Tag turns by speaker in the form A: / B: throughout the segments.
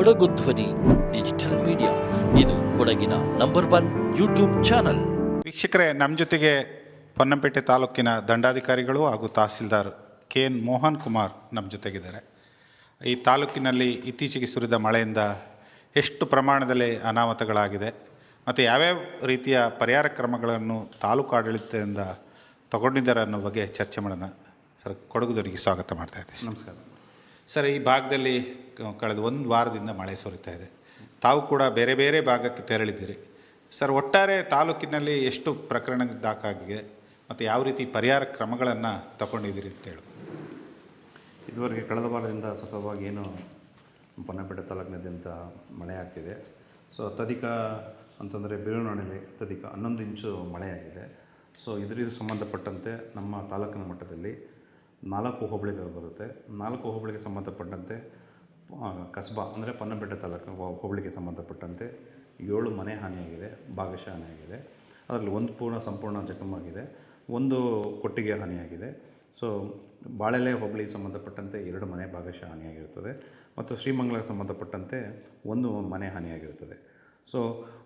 A: ಕೊಡಗು ಧ್ವನಿ digital media. ಇದು ಕೊಡಗಿನ ನಂಬರ್ ಒನ್ ಯೂಟ್ಯೂಬ್ ಚಾನಲ್.
B: ವೀಕ್ಷಕರೇ ನಮ್ಮ ಜೊತೆಗೆ ಪೊನ್ನಂಪೇಟೆ ತಾಲೂಕಿನ ದಂಡಾಧಿಕಾರಿಗಳು ಹಾಗೂ ತಹಸೀಲ್ದಾರ್ ಕೆ ಎನ್ ಮೋಹನ್ ಕುಮಾರ್ ನಮ್ಮ ಜೊತೆಗಿದ್ದಾರೆ. ಈ ತಾಲೂಕಿನಲ್ಲಿ ಇತ್ತೀಚೆಗೆ ಸುರಿದ ಮಳೆಯಿಂದ ಎಷ್ಟು ಪ್ರಮಾಣದಲ್ಲಿ ಅನಾಹುತಗಳಾಗಿದೆ ಮತ್ತು ಯಾವ್ಯಾವ ರೀತಿಯ ಪರಿಹಾರ ಕ್ರಮಗಳನ್ನು ತಾಲೂಕು ಆಡಳಿತದಿಂದ ತಗೊಂಡಿದ್ದಾರೆ ಅನ್ನೋ ಬಗ್ಗೆ ಚರ್ಚೆ ಮಾಡೋಣ. ಸರ್ ಕೊಡಗುದವರಿಗೆ ಸ್ವಾಗತ ಮಾಡ್ತಾ ಇದ್ದೀನಿ.
C: ನಮಸ್ಕಾರ.
B: ಸರ್ ಈ ಭಾಗದಲ್ಲಿ ಕಳೆದ ಒಂದು ವಾರದಿಂದ ಮಳೆ ಸುರಿತಾ ಇದೆ. ತಾವು ಕೂಡ ಬೇರೆ ಬೇರೆ ಭಾಗಕ್ಕೆ ತೆರಳಿದ್ದೀರಿ. ಸರ್, ಒಟ್ಟಾರೆ ತಾಲೂಕಿನಲ್ಲಿ ಎಷ್ಟು ಪ್ರಕರಣ ದಾಖಲಾಗಿದೆ ಮತ್ತು ಯಾವ ರೀತಿ ಪರಿಹಾರ ಕ್ರಮಗಳನ್ನು ತಗೊಂಡಿದ್ದೀರಿ ಅಂತ ಹೇಳ್ಬೋದು.
C: ಇದುವರೆಗೆ ಕಳೆದ ವಾರದಿಂದ ಸತತವಾಗಿ ಏನು ಪೊನ್ನಪೇಟೆ ತಾಲೂಕಿನಾದ್ಯಂತ ಮಳೆ ಆಗ್ತಿದೆ. ಸೊ, ಅತ್ಯಧಿಕ ಅಂತಂದರೆ ಬೇರುನಾಡಿನಲ್ಲಿ ಅತ್ಯಧಿಕ ಹನ್ನೊಂದು ಇಂಚು ಮಳೆಯಾಗಿದೆ. ಸೊ, ಇದರಿಂದ ಸಂಬಂಧಪಟ್ಟಂತೆ ನಮ್ಮ ತಾಲೂಕಿನ ಮಟ್ಟದಲ್ಲಿ ನಾಲ್ಕು ಹೋಬಳಿಗಳು ಬರುತ್ತೆ. ನಾಲ್ಕು ಹೋಬಳಿಗೆ ಸಂಬಂಧಪಟ್ಟಂತೆ ಕಸ್ಬಾ ಅಂದರೆ ಪನ್ನಂಪೇಟೆ ತಾಲೂಕು ಹೋಬಳಿಗೆ ಸಂಬಂಧಪಟ್ಟಂತೆ ಏಳು ಮನೆ ಹಾನಿಯಾಗಿದೆ ಭಾಗಶಃ ಹಾನಿಯಾಗಿದೆ ಅದರಲ್ಲಿ ಒಂದು ಪೂರ್ಣ ಸಂಪೂರ್ಣ ಜಖಮಾಗಿದೆ, ಒಂದು ಕೊಟ್ಟಿಗೆ ಹಾನಿಯಾಗಿದೆ. ಸೊ ಬಾಳೆಲೆ ಹೋಬಳಿಗೆ ಸಂಬಂಧಪಟ್ಟಂತೆ ಎರಡು ಮನೆ ಭಾಗಶಃ ಹಾನಿಯಾಗಿರುತ್ತದೆ ಮತ್ತು ಶ್ರೀಮಂಗಲಕ್ಕೆ ಸಂಬಂಧಪಟ್ಟಂತೆ ಒಂದು ಮನೆ ಹಾನಿಯಾಗಿರುತ್ತದೆ. ಸೊ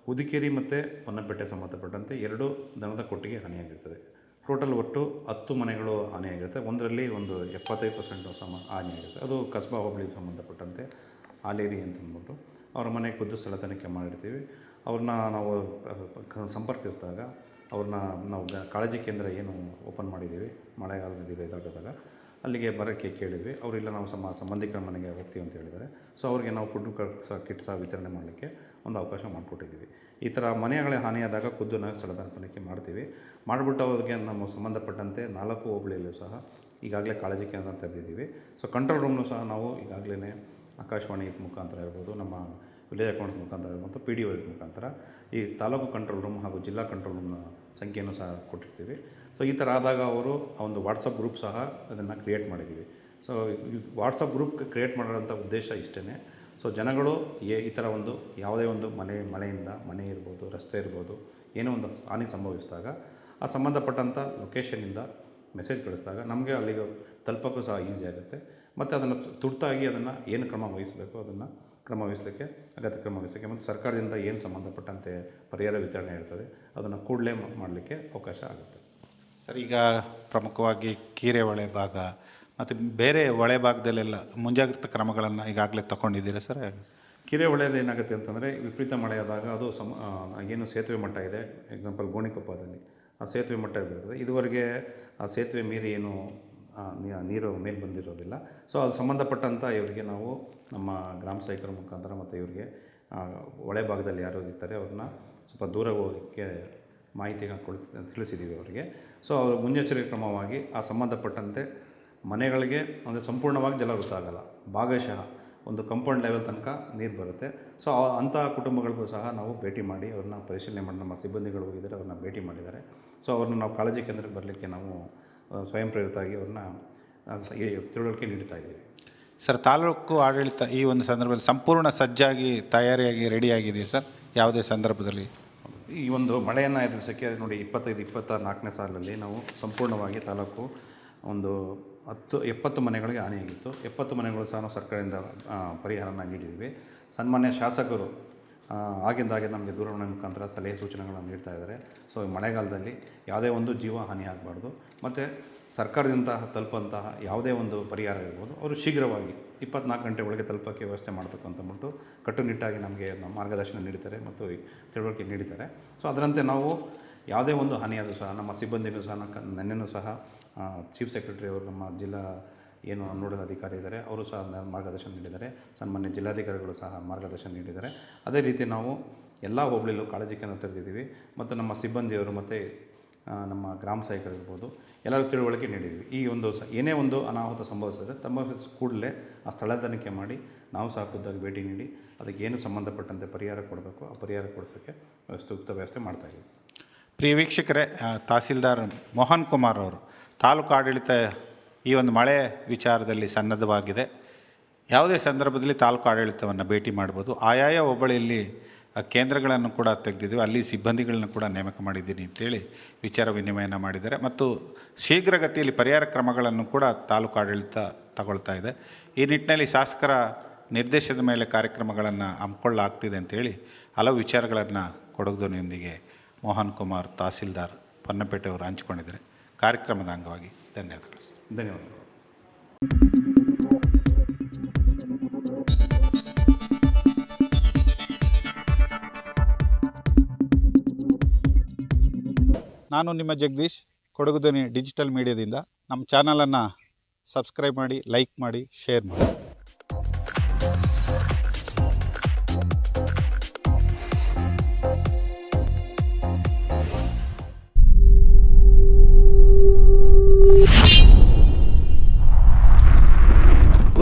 C: ಹುದಿಕೇರಿ ಮತ್ತು ಪೊನ್ನಪೇಟೆ ಸಂಬಂಧಪಟ್ಟಂತೆ ಎರಡು ದನದ ಕೊಟ್ಟಿಗೆ ಹಾನಿಯಾಗಿರ್ತದೆ ಟೋಟಲ್ ಒಟ್ಟು ಹತ್ತು ಮನೆಗಳು ಹಾನಿಯಾಗಿರುತ್ತೆ ಒಂದರಲ್ಲಿ ಒಂದು ಎಪ್ಪತ್ತೈದು ಪರ್ಸೆಂಟ್ ಸಮ ಹಾನಿಯಾಗಿರುತ್ತೆ ಅದು ಕಸ್ಬಾ ಹೋಬಳಿಗೆ ಸಂಬಂಧಪಟ್ಟಂತೆ ಹಾಲೇರಿ ಅಂತ ಅವರ ಮನೆ ಖುದ್ದು ಸ್ಥಳ ತನಿಖೆ ಮಾಡಿರ್ತೀವಿ. ಅವ್ರನ್ನ ನಾವು ಸಂಪರ್ಕಿಸಿದಾಗ ಅವ್ರನ್ನ ನಾವು ಕಾಳಜಿ ಕೇಂದ್ರ ಏನು ಓಪನ್ ಮಾಡಿದ್ದೀವಿ. ಮಳೆಗಾಲದಲ್ಲಿ ಇದು ಇದಾಗದಾಗ. ಅಲ್ಲಿಗೆ ಬರೋಕ್ಕೆ ಕೇಳಿದ್ವಿ. ಅವರಿಲ್ಲ, ನಾವು ಸಮ, ಸಂಬಂಧಿಕರ ಮನೆಗೆ ಹೋಗ್ತೀವಿ ಅಂತ ಹೇಳಿದ್ದಾರೆ. ಸೊ ಅವ್ರಿಗೆ ನಾವು ಫುಡ್ ಕಿಟ್ ಸಹ ವಿತರಣೆ ಮಾಡಲಿಕ್ಕೆ ಒಂದು ಅವಕಾಶ ಮಾಡಿಕೊಟ್ಟಿದ್ದೀವಿ. ಈ ಥರ ಮನೆಗಳೇ ಹಾನಿಯಾದಾಗ ಖುದ್ದು ನಾವು ಸ್ಥಳದ ತನಿಖೆ ಮಾಡ್ತೀವಿ. ಮಾಡಿಬಿಟ್ಟು ಅವ್ರಿಗೆ ನಮ್ಮ ಸಂಬಂಧಪಟ್ಟಂತೆ ನಾಲ್ಕು ಹೋಬಳಿಯಲ್ಲೂ ಸಹ ಈಗಾಗಲೇ ಕಾಳಜಿ ಕೇಂದ್ರ ತೆರೆದಿದ್ದೀವಿ. ಸೊ ಕಂಟ್ರೋಲ್ ರೂಮ್ನು ಸಹ ನಾವು ಈಗಾಗಲೇ ಆಕಾಶವಾಣಿ ಮುಖಾಂತರ ಇರ್ಬೋದು, ನಮ್ಮ ವಿಲೇಜ್ ಅಕೌಂಟ್ಸ್ ಮುಖಾಂತರ ಇರ್ಬೋದು ಪಿ ಡಿ ಮುಖಾಂತರ ಈ ತಾಲೂಕು ಕಂಟ್ರೋಲ್ ರೂಮ್ ಹಾಗೂ ಜಿಲ್ಲಾ ಕಂಟ್ರೋಲ್ ರೂಮ್ನ ಸಂಖ್ಯೆಯನ್ನು ಸಹ ಕೊಟ್ಟಿರ್ತೀವಿ. ಸೊ ಈ ಥರ ಆದಾಗ ಅವರು ಒಂದು ವಾಟ್ಸಪ್ ಗ್ರೂಪ್ ಸಹ ಅದನ್ನು ಕ್ರಿಯೇಟ್ ಮಾಡಿದ್ದೀವಿ ಸೊ ವಾಟ್ಸಪ್ ಗ್ರೂಪ್ ಕ್ರಿಯೇಟ್ ಮಾಡೋಂಥ ಉದ್ದೇಶ ಇಷ್ಟೇ ಸೊ ಜನಗಳು ಏ, ಈ ಥರ ಒಂದು ಯಾವುದೇ ಒಂದು ಮನೆ, ಮಳೆಯಿಂದ ಮನೆ ಇರ್ಬೋದು, ರಸ್ತೆ ಇರ್ಬೋದು, ಏನೋ ಒಂದು ಹಾನಿ ಸಂಭವಿಸಿದಾಗ ಆ ಸಂಬಂಧಪಟ್ಟಂಥ ಲೊಕೇಶನಿಂದ ಮೆಸೇಜ್ ಕಳಿಸಿದಾಗ ನಮಗೆ ಅಲ್ಲಿಗೆ ತಲುಪೋಕ್ಕೂ ಸಹ ಈಸಿ ಆಗುತ್ತೆ. ಮತ್ತು ಅದನ್ನು ತುರ್ತಾಗಿ ಅದನ್ನು ಏನು ಕ್ರಮ ವಹಿಸಬೇಕು ಅದನ್ನು ಕ್ರಮ ವಹಿಸಲಿಕ್ಕೆ, ಅಗತ್ಯ ಕ್ರಮ ವಹಿಸಲಿಕ್ಕೆ ಮತ್ತು ಸರ್ಕಾರದಿಂದ ಏನು ಸಂಬಂಧಪಟ್ಟಂತೆ ಪರಿಹಾರ ವಿತರಣೆ ಇರ್ತದೆ, ಅದನ್ನು ಕೂಡಲೇ ಮಾಡಲಿಕ್ಕೆ ಅವಕಾಶ ಆಗುತ್ತೆ.
B: ಸರ್, ಈಗ ಪ್ರಮುಖವಾಗಿ ಕೀರೆ ಹೊಳೆ ಭಾಗ ಮತ್ತು ಬೇರೆ ಹೊಳೆ ಭಾಗದಲ್ಲೆಲ್ಲ ಮುಂಜಾಗ್ರತಾ ಕ್ರಮಗಳನ್ನು ಈಗಾಗಲೇ ತಗೊಂಡಿದ್ದೀರಾ ಸರ್?
C: ಕೀರೆ ಒಳ್ಳೆಯದು ಏನಾಗುತ್ತೆ ಅಂತಂದರೆ ವಿಪರೀತ ಮಳೆಯಾದಾಗ ಅದು ಸಮ ಏನು ಸೇತುವೆ ಮಟ್ಟ ಇದೆ. ಎಕ್ಸಾಂಪಲ್ ಗೋಣಿಕೊಪ್ಪದಲ್ಲಿ. ಆ ಸೇತುವೆ ಮಟ್ಟ ಇರ್ತದೆ. ಇದುವರೆಗೆ ಆ ಸೇತುವೆ ಮೀರಿ ಏನು ನೀರು ಮೇಲೆ ಬಂದಿರೋದಿಲ್ಲ. ಸೊ ಅದು ಸಂಬಂಧಪಟ್ಟಂಥ ಇವರಿಗೆ ನಾವು ನಮ್ಮ ಗ್ರಾಮ ಸಹಾಯಕರ ಮುಖಾಂತರ ಮತ್ತು ಇವರಿಗೆ ಒಳೆ ಭಾಗದಲ್ಲಿ ಯಾರು ಇರ್ತಾರೆ, ಅವ್ರನ್ನ ಸ್ವಲ್ಪ ದೂರ ಹೋಗೋಕ್ಕೆ ಮಾಹಿತಿ ಕೊಡ್ ತಿಳಿಸಿದ್ದೀವಿ ಅವರಿಗೆ. ಸೊ ಅವರು ಮುನ್ನೆಚ್ಚರಿಕೆ ಕ್ರಮವಾಗಿ ಆ ಸಂಬಂಧಪಟ್ಟಂತೆ ಮನೆಗಳಿಗೆ ಅಂದರೆ ಸಂಪೂರ್ಣವಾಗಿ ಜಲ ಗೊತ್ತಾಗಲ್ಲ ಭಾಗಶಃ ಒಂದು ಕಂಪೌಂಡ್ ಲೆವೆಲ್ ತನಕ ನೀರು ಬರುತ್ತೆ. ಸೊ ಅಂಥ ಕುಟುಂಬಗಳಿಗೂ ಸಹ ನಾವು ಭೇಟಿ ಮಾಡಿ ಅವ್ರನ್ನ ಪರಿಶೀಲನೆ ಮಾಡಿ, ನಮ್ಮ ಸಿಬ್ಬಂದಿಗಳು ಹೋಗಿದ್ದಾರೆ, ಅವ್ರನ್ನ ಭೇಟಿ ಮಾಡಿದ್ದಾರೆ. ಸೊ ಅವ್ರನ್ನ ನಾವು ಕಾಳಜಿ ಕೇಂದ್ರಕ್ಕೆ ಬರಲಿಕ್ಕೆ ನಾವು ಸ್ವಯಂ ಪ್ರೇರಿತವಾಗಿ ಅವ್ರನ್ನ ತಿಳುವಳಿಕೆ ನೀಡ್ತಾ ಇದ್ದೀವಿ.
B: ಸರ್, ತಾಲೂಕು ಆಡಳಿತ ಈ ಒಂದು ಸಂದರ್ಭದಲ್ಲಿ ಸಂಪೂರ್ಣ ಸಜ್ಜಾಗಿ, ತಯಾರಿಯಾಗಿ ರೆಡಿಯಾಗಿದೆ ಸರ್? ಯಾವುದೇ ಸಂದರ್ಭದಲ್ಲಿ?
C: ಈ ಒಂದು ಮಳೆಯನ್ನು ಎದುರಿಸೋಕ್ಕೆ ನೋಡಿ ಇಪ್ಪತ್ತೈದು ಇಪ್ಪತ್ತ ನಾಲ್ಕನೇ ಸಾಲಲ್ಲಿ ನಾವು ಸಂಪೂರ್ಣವಾಗಿ ತಾಲೂಕು ಒಂದು ಹತ್ತು, ಎಪ್ಪತ್ತು ಮನೆಗಳಿಗೆ ಹಾನಿಯಾಗಿತ್ತು. ಎಪ್ಪತ್ತು ಮನೆಗಳು ಸಹ ನಾವು ಸರ್ಕಾರದಿಂದ ಪರಿಹಾರನ ನೀಡಿದ್ದೀವಿ. ಸನ್ಮಾನ್ಯ ಶಾಸಕರು ಆಗಿಂದಾಗೆ ನಮಗೆ ದೂರವಾಣಿ ಮುಖಾಂತರ ಸಲಹೆ ಸೂಚನೆಗಳನ್ನು ನೀಡ್ತಾ ಇದ್ದಾರೆ. ಸೊ ಮಳೆಗಾಲದಲ್ಲಿ ಯಾವುದೇ ಒಂದು ಜೀವ ಹಾನಿ ಆಗಬಾರ್ದು. ಮತ್ತು ಸರ್ಕಾರದಿಂದ ತಲುಪಂತಹ ಯಾವುದೇ ಒಂದು ಪರಿಹಾರ ಇರ್ಬೋದು, ಅವರು ಶೀಘ್ರವಾಗಿ ಇಪ್ಪತ್ನಾಲ್ಕು ಗಂಟೆ ಒಳಗೆ ತಲುಪೋಕ್ಕೆ ವ್ಯವಸ್ಥೆ ಮಾಡಬೇಕು ಅಂತಂದ್ಬಿಟ್ಟು ಕಟ್ಟುನಿಟ್ಟಾಗಿ ನಮಗೆ ಮಾರ್ಗದರ್ಶನ ನೀಡ್ತಾರೆ ಮತ್ತು ತಿಳುವಳಿಕೆ ನೀಡಿದ್ದಾರೆ. ಸೊ, ಅದರಂತೆ ನಾವು ಯಾವುದೇ ಒಂದು ಹಾನಿಯಾದರೂ ಸಹ ನಮ್ಮ ಸಿಬ್ಬಂದಿನೂ ಸಹ ನೆನ್ನೆನೂ ಸಹ ಚೀಫ್ ಸೆಕ್ರೆಟರಿ ಅವರು ನಮ್ಮ ಜಿಲ್ಲಾ ಏನು ನೋಡಲ್ ಅಧಿಕಾರಿ ಇದ್ದಾರೆ, ಅವರು ಸಹ ಮಾರ್ಗದರ್ಶನ ನೀಡಿದ್ದಾರೆ. ಸನ್ಮಾನ್ಯ ಜಿಲ್ಲಾಧಿಕಾರಿಗಳು ಸಹ ಮಾರ್ಗದರ್ಶನ ನೀಡಿದ್ದಾರೆ. ಅದೇ ರೀತಿ ನಾವು ಎಲ್ಲ ಹೋಬಳಿಲೂ ಕಾಳಜಿ ಕೇಂದ್ರ ತೆರೆದಿದ್ದೀವಿ ಮತ್ತು ನಮ್ಮ ಸಿಬ್ಬಂದಿಯವರು ಮತ್ತು ನಮ್ಮ ಗ್ರಾಮ ಸಹಾಯಕರಿರ್ಬೋದು ಎಲ್ಲರೂ ತಿಳುವಳಿಕೆ ನೀಡಿದ್ದೀವಿ. ಈ ಒಂದು ಸ, ಏನೇ ಒಂದು ಅನಾಹುತ ಸಂಭವಿಸಿದ್ರೆ ತಮ್ಮ ಕೂಡಲೇ ಆ ಸ್ಥಳ ತನಿಖೆ ಮಾಡಿ ನಾವು ಸಹ ಖುದ್ದಾಗಿ ಭೇಟಿ ನೀಡಿ ಅದಕ್ಕೆ ಏನು ಸಂಬಂಧಪಟ್ಟಂತೆ ಪರಿಹಾರ ಕೊಡಬೇಕು, ಆ ಪರಿಹಾರ ಕೊಡಿಸೋಕ್ಕೆ ಸೂಕ್ತ ವ್ಯವಸ್ಥೆ ಮಾಡ್ತಾಯಿದ್ದೀವಿ
B: ಪ್ರಿಯ ವೀಕ್ಷಕರೇ ತಹಸೀಲ್ದಾರ್ ಮೋಹನ್ ಕುಮಾರ್ ಅವರು ತಾಲೂಕು ಆಡಳಿತ ಈ ಒಂದು ಮಳೆ ವಿಚಾರದಲ್ಲಿ ಸನ್ನದ್ಧವಾಗಿದೆ. ಯಾವುದೇ ಸಂದರ್ಭದಲ್ಲಿ ತಾಲೂಕು ಆಡಳಿತವನ್ನು ಭೇಟಿ ಮಾಡ್ಬೋದು. ಆಯಾಯ ಹೋಬಳಿಯಲ್ಲಿ ಕೇಂದ್ರಗಳನ್ನು ಕೂಡ ತೆಗೆದಿದ್ದೀವಿ. ಅಲ್ಲಿ ಸಿಬ್ಬಂದಿಗಳನ್ನ ಕೂಡ ನೇಮಕ ಮಾಡಿದ್ದೀನಿ ಅಂತೇಳಿ ವಿಚಾರ ವಿನಿಮಯನ ಮಾಡಿದ್ದಾರೆ. ಮತ್ತು ಶೀಘ್ರಗತಿಯಲ್ಲಿ ಪರಿಹಾರ ಕ್ರಮಗಳನ್ನು ಕೂಡ ತಾಲೂಕು ಆಡಳಿತ ತಗೊಳ್ತಾ ಇದೆ. ಈ ನಿಟ್ಟಿನಲ್ಲಿ ಶಾಸಕರ ನಿರ್ದೇಶದ ಮೇಲೆ ಕಾರ್ಯಕ್ರಮಗಳನ್ನು ಹಮ್ಮಿಕೊಳ್ಳಲಾಗ್ತಿದೆ ಅಂತೇಳಿ ಹಲವು ವಿಚಾರಗಳನ್ನು ಕೊಡಗುದನಿಯೊಂದಿಗೆ ಮೋಹನ್ ಕುಮಾರ್ ತಹಸೀಲ್ದಾರ್ ಪೊನ್ನಪೇಟೆಯವರು ಹಂಚಿಕೊಂಡಿದ್ದಾರೆ. ಕಾರ್ಯಕ್ರಮದ ಅಂಗವಾಗಿ ಧನ್ಯವಾದಗಳು.
C: ಧನ್ಯವಾದಗಳು.
B: ನಾನು ನಿಮ್ಮ ಜಗದೀಶ್ ಕೊಡಗು ಧ್ವನಿ ಡಿಜಿಟಲ್ ಮೀಡಿಯಾದಿಂದ. ನಮ್ಮ ಚಾನಲನ್ನು ಸಬ್ಸ್ಕ್ರೈಬ್ ಮಾಡಿ ಲೈಕ್ ಮಾಡಿ ಶೇರ್ ಮಾಡಿ.